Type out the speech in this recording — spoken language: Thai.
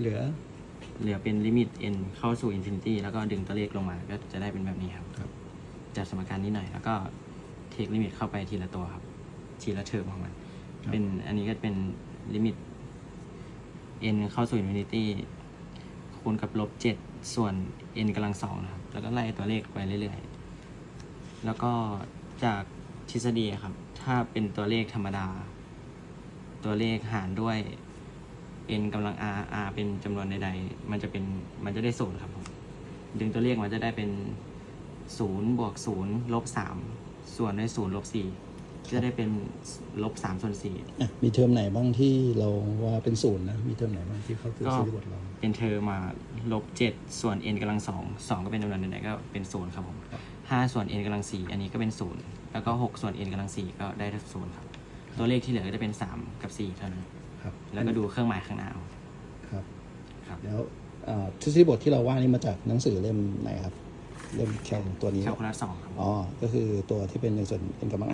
เหลือ เหลือเป็นลิมิต n เข้าสู่ infinity แล้วก็ดึงตัวเลขลงมา ก็จะได้เป็นแบบนี้ครับ ครับ จัดสมการนิดหน่อย แล้วก็เทคลิมิตเข้าไปทีละตัวครับ ทีละเทอมของมันเป็นอันนี้ก็เป็นลิมิต n เข้าสู่ infinity คูณกับลบเจ็ดส่วน n กำลังสองนะครับ แล้วก็ไล่ตัวเลขไปเรื่อยๆ แล้วก็จากทฤษฎีครับ ถ้าเป็นตัวเลขธรรมดา ตัวเลขหารด้วย n กำลัง r r เป็นจำนวนใดๆ มันจะเป็นมันจะได้ศูนย์ครับผมดึงตัวเลขมันจะได้เป็นศูนย์บวกศูนย์ลบสามส่วนด้วยศูนย์ลบสี่จะได้เป็นลบสามส่วนสี่อะมีเทอมไหนบ้างที่เราว่าเป็นศูนย์นะ มีเทอมไหนบ้างที่เข้าสู่ก็ซีรีส์บทเรา เป็นเทอมมาลบเจ็ดส่วน n กำลังสองสองก็เป็นจำนวนใดๆก็เป็นศูนย์ครับผมห้าส่วน n กำลังสี่อันนี้ก็เป็นศูนย์แล้วก็หกส่วน n กำลังสี่ก็ได้ศูนย์ครับ ตัวเลขที่เหลือก็จะเป็นสามกับสี่เท่านั้น ครับแล้วก็ดูเครื่องหมายข้างหน้าเอาครับ ครับแล้วอ่าทฤษฎีบทที่เราว่านี่มาจากหนังสือเล่มไหนครับ เล่มแคลตัวนี้แคลคูลัสสองครับอ๋อก็คือตัวที่เป็นในส่วนเป็นกำลัง